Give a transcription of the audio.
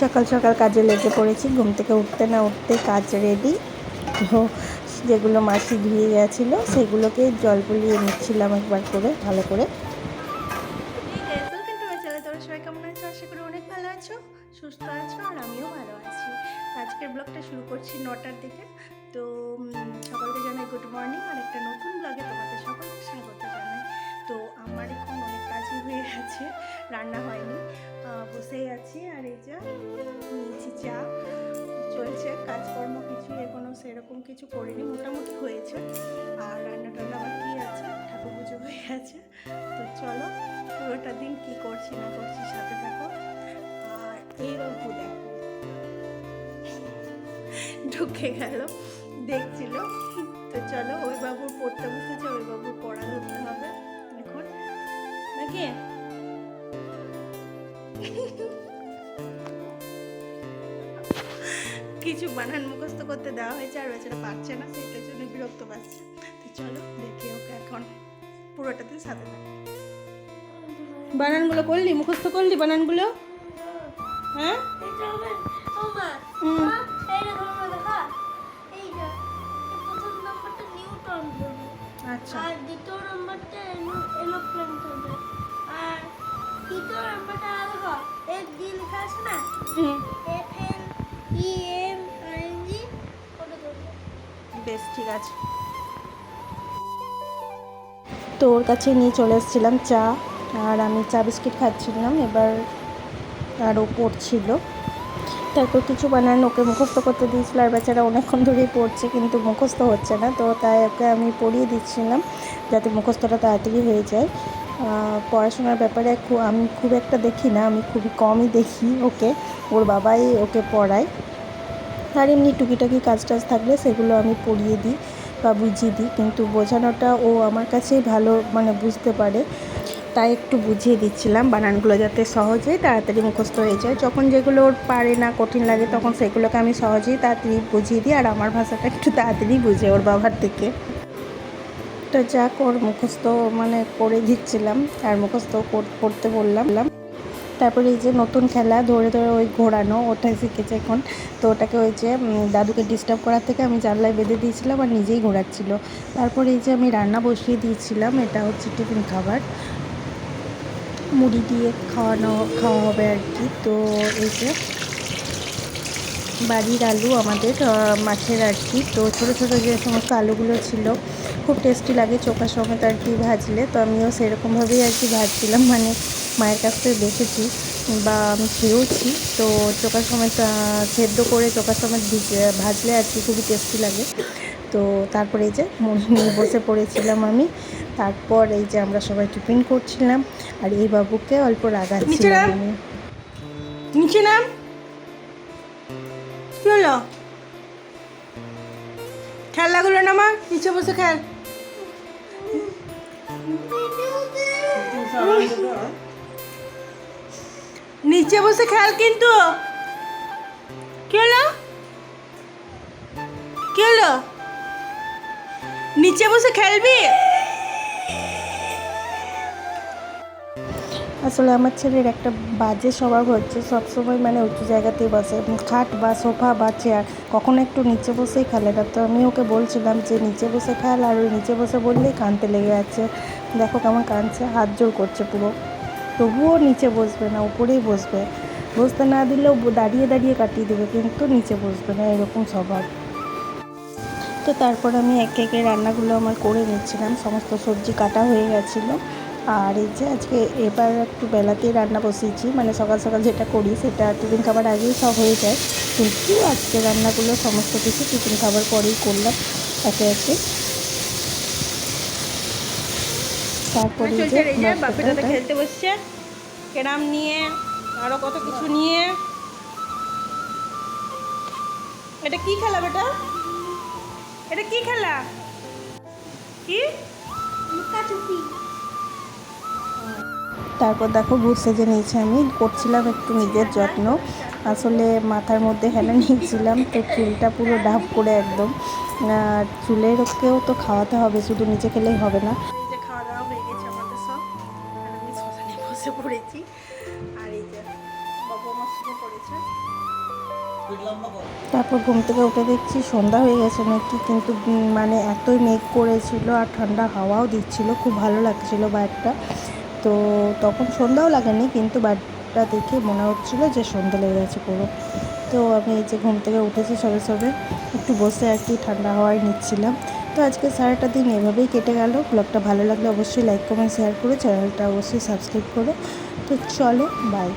সকাল সকাল কাজে লেগে পড়েছি। ঘুম থেকে উঠতে না উঠতে কাজ রেডি যেগুলো মাসি ধুয়ে গেছিল, সেগুলোকে জল বুলিয়ে নিচ্ছিলাম একবার করে, ভালো করে। সুস্থ আছো আর আমিও ভালো আছি আজকের ব্লগটা শুরু করছি নটার দিকে তো কাজকর্ম কিছু এখনও সেরকম কিছু করিনি, মোটামুটি হয়েছে। আর রান্না টান্না আবার কী আছে? ঠাকুর পুজো হয়ে গেছে। তো চলো, পুরোটা দিন কি করছি না করছি সাথে থাকো। আর এই অল্প দেখো। ঢুকে গেল, দেখছিল। তো চলো, ওই বাবুর পড়তে বসেছে, ওই বাবুর পড়া ধরতে হবে। এখন নাকি? কিছু বানান মুখস্থ করতে দেওয়া হয়েছে আর বেচারা পারছে না সেটার জন্য বিরক্ত পাচ্ছে। তো চলো দেখি ওকে এখন পুরোটাতে সাথে থাকো। বানানগুলো করলি? মুখস্থ করলি বানানগুলো? হ্যাঁ? আচ্ছা। আর দ্বিতীয় নাম্বারটা আর তৃতীয় নাম্বারটা এক ডি লেখা আছে না? বেশ, ঠিক আছে। তো ওর কাছে নিয়ে চলে এসেছিলাম চা, আর আমি চা বিস্কিট খাচ্ছিলাম, এবার আর ও পড়ছিল। তারপর কিছু বানান, ওকে মুখস্থ করতে দিয়েছিল, আর বেচারা অনেকক্ষণ ধরেই পড়ছে, কিন্তু মুখস্থ হচ্ছে না। তো তাই ওকে আমি পড়িয়ে দিচ্ছিলাম, যাতে মুখস্থটা তাড়াতাড়ি হয়ে যায়। পড়াশোনার ব্যাপারে আমি খুব একটা দেখি না, আমি খুবই কমই দেখি ওকে, ওর বাবাই ওকে পড়ায়। আর এমনি টুকিটাকি কাজ টাজ থাকলে সেগুলো আমি পড়িয়ে দিই বা বুঝিয়ে দিই, কিন্তু বোঝানোটা ও আমার কাছেই ভালো মানে বুঝতে পারে। তাই একটু বুঝিয়ে দিচ্ছিলাম, বানানগুলো যাতে সহজেই তাড়াতাড়ি মুখস্থ হয়ে যায়। যখন যেগুলো ওর পারে না, কঠিন লাগে, তখন সেগুলোকে আমি সহজেই তাড়াতাড়ি বুঝিয়ে দিই, আর আমার ভাষাটা একটু তাড়াতাড়ি বুঝে ওর বাবার থেকে। তো যা কর, মুখস্থ মানে করে দিচ্ছিলাম, আর মুখস্থ কর- করতে বললাম। তারপরে এই যে নতুন খেলা ধরে ধরে ওই ঘোরানো ওটাই শিখেছে এখন। তো ওটাকে ওই যে দাদুকে ডিস্টার্ব করার থেকে আমি জানলায় বেঁধে দিয়েছিলাম আর নিজেই ঘোরাচ্ছিল। তারপরে এই যে আমি রান্না বসিয়ে দিয়েছিলাম, এটা হচ্ছে টিফিন খাবার। মুড়ি দিয়ে খাওয়ানো, খাওয়া হবে আর কি। তো এই যে বাড়ির আলু আমাদের মাছের আর কি। তো ছোটো ছোটো যে সমস্ত আলুগুলো ছিল খুব টেস্টি লাগে চোখা সমেত আর কি ভাজলে। তো আমিও সেরকমভাবেই আর কি ভাজছিলাম মানে মায়ের কাছ থেকে দেখেছি বা আমি খেয়েওছি। তো চোখা সমেত সেদ্ধ করে চোখা সমেত ভিজে- ভাজলে আর কি খুবই টেস্টি লাগে। তো তারপরে এই যে মুড়ি নিয়ে বসে পড়েছিলাম আমি। তারপর এই যে আমরা সবাই টিফিন করছিলাম আর এই বাবুকে অল্প রাগাচ্ছিলাম? আমি। নিচে নাম। খেলাগুলো নামা নিচে বসে খেল। নিচে বসে খেল কিন্তু। কি হলো? নিচে বসে খেলবি? আসলে আমার ছেলের একটা বাজে স্বভাব হচ্ছে, সবসময় মানে উঁচু জায়গাতেই বসে খাট বা সোফা বা চেয়ার কখনো একটু নিচে বসেই খেলে না। তো আমি ওকে বলছিলাম যে, নিচে বসে খেল আর ওই নিচে বসে বললেই কানতে লেগে যাচ্ছে। দেখো কেমন কানছে, হাত জোর করছে পুরো। তবুও নিচে বসবে না, উপরেই বসবে। বসতে না দিলেও দাঁড়িয়ে দাঁড়িয়ে কাটিয়ে দেবে, কিন্তু নিচে বসবে না, এরকম স্বভাব। তো তারপর আমি একে একে রান্নাগুলো আমার করে নিচ্ছিলাম, সমস্ত সবজি কাটা হয়ে গেছিল। আর এই যে আজকে এবার একটু বেলাতেই রান্না বসিয়েছি মানে সকাল সকাল যেটা করি সেটা টিফিন খাবার আগেই সব হয়ে যায়। কিন্তু আজকে রান্নাগুলো সমস্ত কিছু টিফিন খাবার পরেই করলাম একে একে। তারপরে খেলতে বসছে কেরাম নিয়ে আরও কত কিছু নিয়ে। এটা কি খেলা বেটা? এটা কি খেলা? কি? তারপর দেখো ভূত সেজে নিয়েছি আমি। করছিলাম একটু নিজের যত্ন। আসলে মাথার মধ্যে হেলে নিয়েছিলাম তো চুলটা পুরো ডাব করে একদম। চুলেরকেও তো খাওয়াতে হবে শুধু নিচে খেলেই হবে না। খাওয়া দাওয়া হয়ে গেছে আমাদের সব। আমি শ্মশানে বসে পড়েছি। আর এই যে বাবা আমার শুয়ে পড়েছে। তারপর ঘুম থেকে উঠে দেখছি সন্ধ্যা হয়ে গেছে নাকি কিন্তু মানে এতই মেঘ করেছিল আর ঠান্ডা হাওয়াও দিচ্ছিল। খুব ভালো লাগছিল বাইরটা। তো তখন সন্ধ্যাও লাগেনি কিন্তু বাড়িটা দেখে মনে হচ্ছিল যে সন্ধ্যা লেগে গেছে পুরো। তো আমি এই যে ঘুম থেকে উঠেছি সবে সবে, একটু বসে আর কি ঠান্ডা হাওয়ায় নিচ্ছিলাম। তো আজকে সারাটা দিন এভাবেই কেটে গেল। ব্লগটা ভালো লাগলে অবশ্যই লাইক, কমেন্ট, শেয়ার করে চ্যানেলটা অবশ্যই সাবস্ক্রাইব করো। তো চলো বাই